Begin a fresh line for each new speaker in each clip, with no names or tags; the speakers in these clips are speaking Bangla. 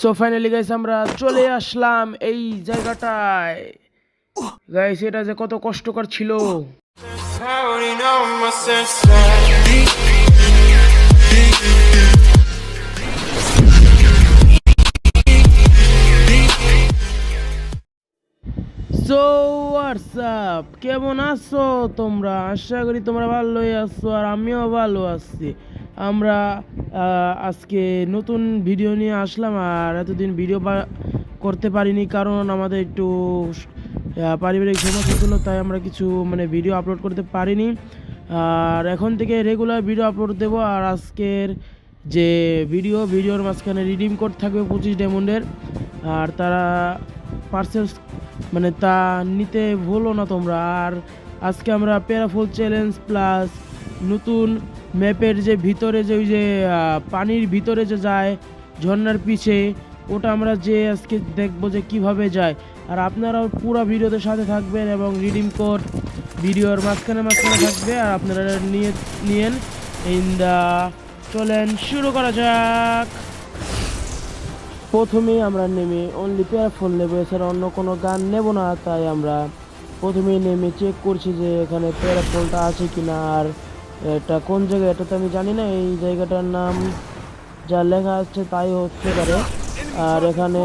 সো ফাইনালি গাইস আমরা চলে আসলাম এই জায়গাটায়। গাইস এটা যে কত কষ্টকর ছিল. সো হোয়াটসঅ্যাপ কেমন আছো তোমরা? আশা করি তোমরা ভালোই আছো আর আমিও ভালো আছি। আমরা আজকে নতুন ভিডিও নিয়ে আসলাম আর এতদিন ভিডিও করতে পারিনি কারণ আমাদের একটু পারিবারিক সমস্যা ছিল, তাই আমরা কিছু মানে ভিডিও আপলোড করতে পারিনি। আর এখন থেকে রেগুলার ভিডিও আপলোড দেবো আর আজকের যে ভিডিও ভিডিওর মাঝখানে রিডিম কোড থাকবে পঁচিশ ডায়মন্ডের আর তারা পার্সেলস মানে তা নিতে ভুলো না তোমরা। আর আজকে আমরা প্যারাফুল চ্যালেঞ্জ প্লাস নতুন ম্যাপের যে ভিতরে যে ওই যে পানির ভিতরে যে যায় ঝর্নার পিছে, ওটা আমরা যে আজকে দেখব যে কীভাবে যায়। আর আপনারাও পুরো ভিডিওতে সাথে থাকবেন এবং রিডিম কোড ভিডিওর মাঝখানে মাঝখানে থাকবে। আর আপনারা নিয়ে, নিয়েন। ইন দা, চলেন শুরু করা যাক। প্রথমেই আমরা নেমে অনলি পেয়ারফোন নেব, এছাড়া অন্য কোনো গান নেব না। তাই আমরা প্রথমেই নেমে চেক করছি যে এখানে পেয়ারফোনটা আছে কি না আর এটা কোন জায়গা? এটা তো আমি জানি না। এই জায়গাটার নাম যা লেখা আছে তাই হচ্ছে পারে। আর এখানে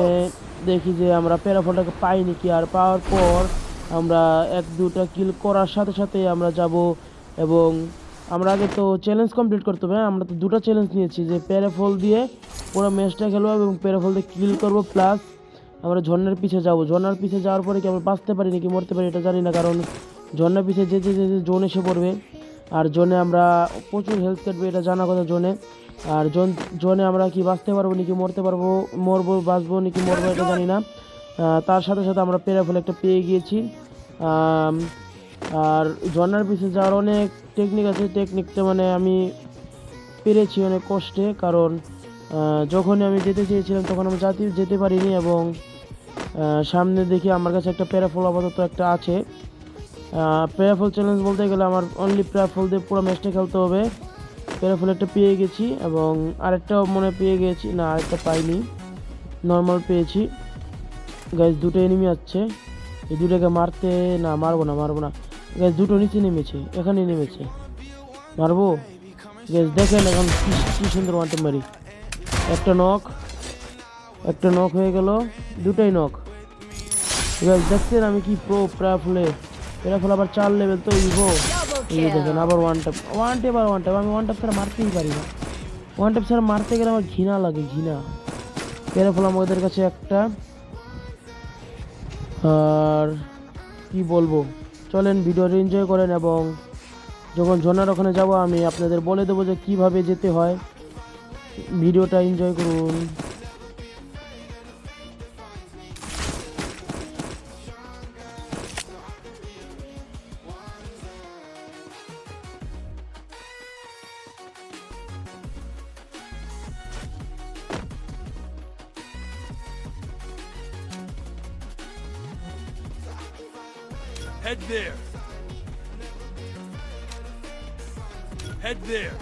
দেখি যে আমরা প্যারাফলটাকে পাইনি কি আর পাওয়ার পর আমরা এক, দুটা কিল করার সাথে সাথে আমরা যাব এবং আমরা আগে তো চ্যালেঞ্জ কমপ্লিট করতে হবে হ্যাঁ? আমরা তো দুটো চ্যালেঞ্জ নিয়েছি, যে প্যারাফল দিয়ে পুরো ম্যাচটা খেলব এবং প্যারাফল দিয়ে কিল করব প্লাস আমরা ঝর্ণার পিছে যাব। ঝর্ণার পিছে যাওয়ার পরে কি আমরা বাঁচতে পারি নাকি মরতে পারি এটা জানি না, কারণ ঝর্ণার পিছে যেতে যেতে জোন এসে পড়বে আর জোনে আমরা প্রচুর হেলথ কাটবে এটা জানা কথা জোনে। আর জোন, জোনে আমরা কি বাঁচতে পারব নাকি মরতে পারব, মরবো, বাঁচবো নাকি মরবো এটা জানি না। তার সাথে সাথে আমরা প্যারাফল একটা পেয়ে গিয়েছি। আর ঝর্ণার পিছে যাওয়ার অনেক টেকনিক আছে টেকনিকটা মানে আমি পেরেছি অনেক কষ্টে, কারণ যখনই আমি যেতে চেয়েছিলাম তখন আমি যাতে, যেতে পারিনি এবং সামনে দেখি আমার কাছে একটা প্যারাফল আপাতত একটা আছে। প্যারাফল চ্যালেঞ্জ বলতে গেলে আমার অনলি প্যারাফল দিয়ে পুরো ম্যাচটা খেলতে হবে। প্যারাফল একটা পেয়ে গেছি এবং আরেকটাও মনে পেয়ে গেছি। না, আরেকটা পাইনি। নর্মাল পেয়েছি। গ্যাস দুটো এনিমি আছে এই দুটোকে মারতে, না, মারবো না মারবো না। গ্যাস দুটো নিচে নেমেছে। এখানে নেমেছে। মারবো? গ্যাস দেখেন এখন কি সুন্দর ওয়ান্টে মারি। একটা নখ একটা নখ হয়ে গেল। দুটোই নখ গ্যাস দেখছেন আমি কি প্রো প্রাফুল আবার চার লেভেল তো ইভো এই দেখেন, আবার ওয়ান ট্যাপ ওয়ান ট্যাপ আর ওয়ান ট্যাপ আমি ওয়ান ট্যাপ ছাড়া মারতেই পারি না। ওয়ান ট্যাপ ছাড়া মারতে গেলে আমার ঘৃণা লাগে, ঘৃণা। প্যারাফুল আমাদের কাছে একটা আর কি বলব? চলেন ভিডিওটা এনজয় করেন এবং যখন ঝর্ণার ওখানে যাব, আমি আপনাদের বলে দেবো যে কীভাবে যেতে হয়। ভিডিওটা এনজয় করুন।
Head there. Head there.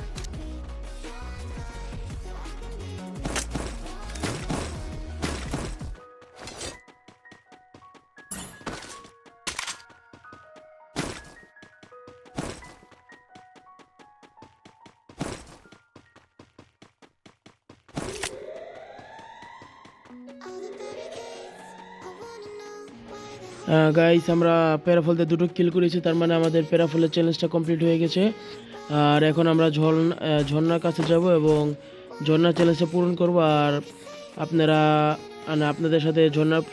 Guys আমরা প্যারাফলতে দুটো কিল করেছি, তার মানে আমাদের প্যারাফলের চ্যালেঞ্জটা কমপ্লিট হয়ে গেছে। আর এখন আমরা ঝর্ণা ঝর্ণার কাছে যাব এবং ঝর্ণার চ্যালেঞ্জটা পূরণ করব। আর আপনারা মানে আপনাদের সাথে ঝর্ণার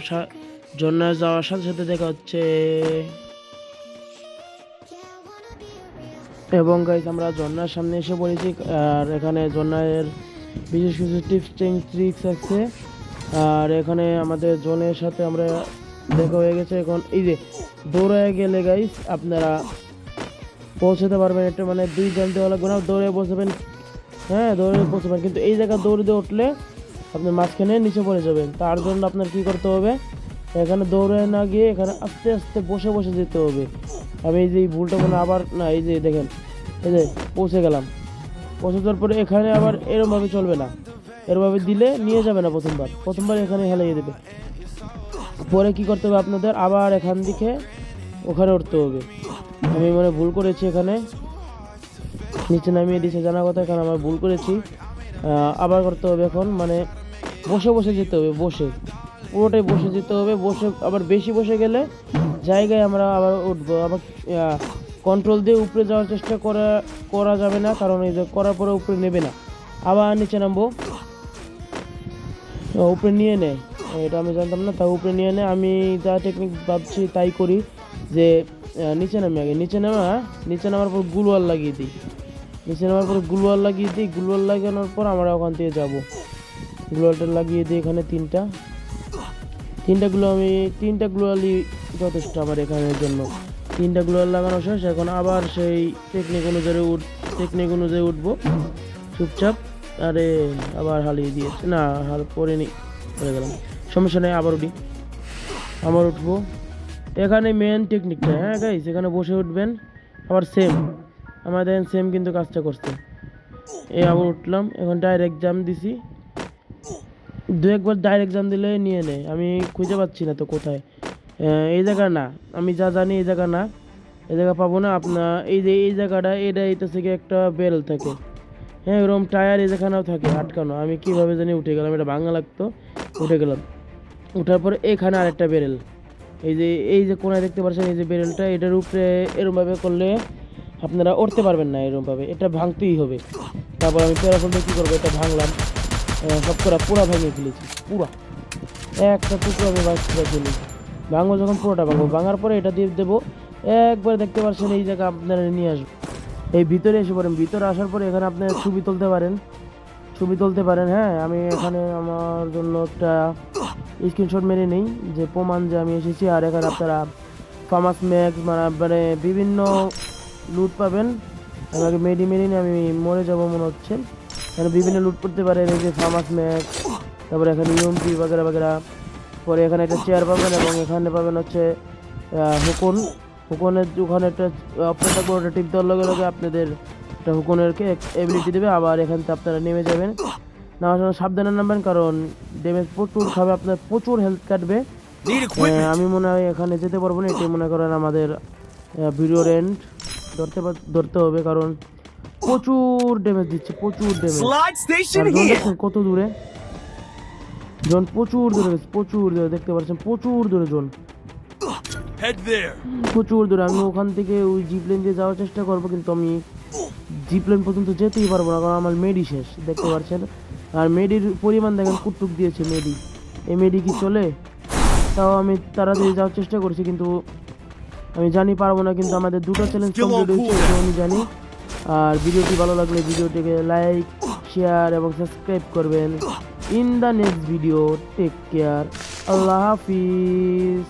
ঝর্ণা যাওয়ার সাথে সাথে দেখা হচ্ছে। এবং গাইস আমরা ঝর্ণার সামনে এসে পড়েছি। আর এখানে ঝর্ণার বিশেষ কিছু টিপস ট্রিক্স আছে। আর এখানে আমাদের জনের সাথে আমরা দেখা হয়ে গেছে এখন। এই যে দৌড়ে গেলে গাইস আপনারা পৌঁছাতে পারবেন এটা মানে দুই জন দেওয়া লাগবে না দৌড়ে পৌঁছাবেন। হ্যাঁ দৌড়ে পৌঁছাবেন, কিন্তু এই জায়গা দৌড় দিয়ে উঠলে আপনি মাঝখানে নিচে পড়ে যাবেন। তার জন্য আপনার কি করতে হবে? এখানে দৌড়ে না গিয়ে এখানে আস্তে আস্তে বসে বসে যেতে হবে। আমি এই যে এই ভুলটা মনে আবার না, এই যে দেখেন, এই যে পৌঁছে গেলাম। পৌঁছে যাওয়ার পরে এখানে আবার এরমভাবে চলবে না। এরমভাবে দিলে নিয়ে যাবে না প্রথমবার। প্রথমবার এখানে হেলিয়ে দেবে পরে কি করতে হবে আপনাদের? আবার এখান থেকে ওখানে উঠতে হবে। আমি মানে ভুল করেছি এখানে। নিচে নামিয়ে দিয়েছে জানা কথা এখানে আমার ভুল করেছি। আবার করতে হবে এখন মানে বসে বসে যেতে হবে, বসে। পুরোটাই বসে যেতে হবে, বসে আবার বেশি বসে গেলে জায়গায় আমরা আবার উঠবো। আবার কন্ট্রোল দিয়ে উপরে যাওয়ার চেষ্টা করা করা যাবে না, কারণ এই যে করার পরে উপরে নেবে না। আবার নিচে নামবো। উপরে নিয়ে নেয় এটা আমি জানতাম না তা উপরে নিয়ে নেয় আমি যা টেকনিক ভাবছি তাই করি যে নিচে নামি আগে। নিচে নামা নিচে নামার পর গুলওয়াল লাগিয়ে দিই। নিচে নামার পর গুলওয়াল লাগিয়ে দিই। গুলওয়াল লাগানোর পর আমরা ওখান থেকে যাব। গুলওয়ালটা লাগিয়ে দিই এখানে তিনটা। তিনটা গুলো আমি, তিনটা গ্লোয়ালই যথেষ্ট আমার এখানের জন্য। তিনটা গ্লোয়াল লাগানো শেষ। এখন আবার সেই টেকনিক অনুযায়ী উঠ টেকনিক অনুযায়ী উঠবো। চুপচাপ। আরে, আবার হালিয়ে দিয়েছে। না, হাল পরে নি পরে গেলাম। সমস্যা নেই, আবার উঠি। আবার উঠবো। এখানে মেন টেকনিকটা হ্যাঁ গাইস এখানে বসে উঠবেন। আবার সেম আমার দেখেন সেম কিন্তু কাজটা করছে। এই আবার উঠলাম, এখন ডাইরেক্ট জাম দিছি। দু একবার ডাইরেক্ট জাম দিলে নিয়ে নেয়। আমি খুঁজে পাচ্ছি না তো কোথায়। এই জায়গা না, আমি যা জানি এই জায়গা না। এই জায়গা পাবো না আপনার এই যে এই জায়গাটা, এটা এটা থেকে একটা বেল থাকে। হ্যাঁ এরকম টায়ার এই যেখানেও থাকে, আটকানো। আমি কীভাবে জানি উঠে গেলাম, এটা ভাঙা লাগতো, উঠে গেলাম। উঠার পরে এখানে আরেকটা বেরেল। এই যে এই যে কোনায় দেখতে পাচ্ছেন, এই যে বেরেলটা, এটার উপরে এরমভাবে করলে আপনারা উঠতে পারবেন না এরমভাবে। এটা ভাঙতেই হবে। তারপর আমি প্যারাফোনটা কী করব? এটা ভাঙলাম। সব করা পুরা ভেঙে ফেলেছি, পুরা। একটা টুকরো আমি বাইক ফেলি ভাঙবো যখন পুরোটা ভাঙবো। ভাঙার পরে এটা দিয়ে দেবো। একবার দেখতে পাচ্ছেন, এই জায়গা আপনারা নিয়ে আসব এই ভিতরে এসে পড়েন। ভিতরে আসার পরে এখানে আপনি ছবি তুলতে পারেন। ছবি তুলতে পারেন হ্যাঁ? আমি এখানে আমার জন্য একটা স্ক্রিনশট মেরে নেই যে প্রমাণ যে আমি এসেছি। আর এখানে আপনারা ফার্মাস ম্যাক্স মানে মানে বিভিন্ন লুট পাবেন। আমাকে মেডি মেরে নিয়ে আমি মরে যাব মনে হচ্ছে। এখানে বিভিন্ন লুট করতে পারেন এই যে ফার্মাস ম্যাক্স তারপরে এখানে ইউএমপি বাগেরা বাগেরা। পরে এখানে একটা চেয়ার পাবেন এবং এখানে পাবেন হচ্ছে হুকুন হুকুনের ওখানে একটা অপশন থাকবে ওটা টিপ দেওয়ার লগে লগে আপনাদের একটা হুকুনের এবিলিটি দেবে আবার এখান থেকে আপনারা নেমে যাবেন। নেওয়ার সময় সাবধানে নামবেন কারণ ড্যামেজ প্রচুর খাবে আপনার প্রচুর হেলথ কাটবে. আমি মনে হয় এখানে যেতে পারব না এটাই মনে করেন আমাদের ভিডিও রেন্ট ধরতে ধরতে হবে কারণ প্রচুর ড্যামেজ দিচ্ছে প্রচুর ড্যামেজ কত দূরে। জন প্রচুর দূরে প্রচুর দূরে দেখতে পাচ্ছেন প্রচুর দূরে জন
Head there.
প্রচুর দূরে আমি ওখান থেকে ওই জিপ লাইন দিয়ে যাওয়ার চেষ্টা করব কিন্তু আমি জিপ লাইন পর্যন্ত যেতেই পারব না কারণ আমার মেডি শেষ দেখতে পাচ্ছেন? আর মেডির পরিমাণ দেখেন কুটুক দিয়েছে মেডি এই মেডি কি চলে? তাও আমি তাড়াতাড়ি যাওয়ার চেষ্টা করছি কিন্তু আমি জানি পারব না কিন্তু আমাদের দুটো চ্যালেঞ্জ কমপ্লিট হয়েছে আমি জানি। আর ভিডিওটি ভালো লাগলে ভিডিওটিকে লাইক শেয়ার এবং সাবস্ক্রাইব করবেন। In the next video take care Allah Hafiz.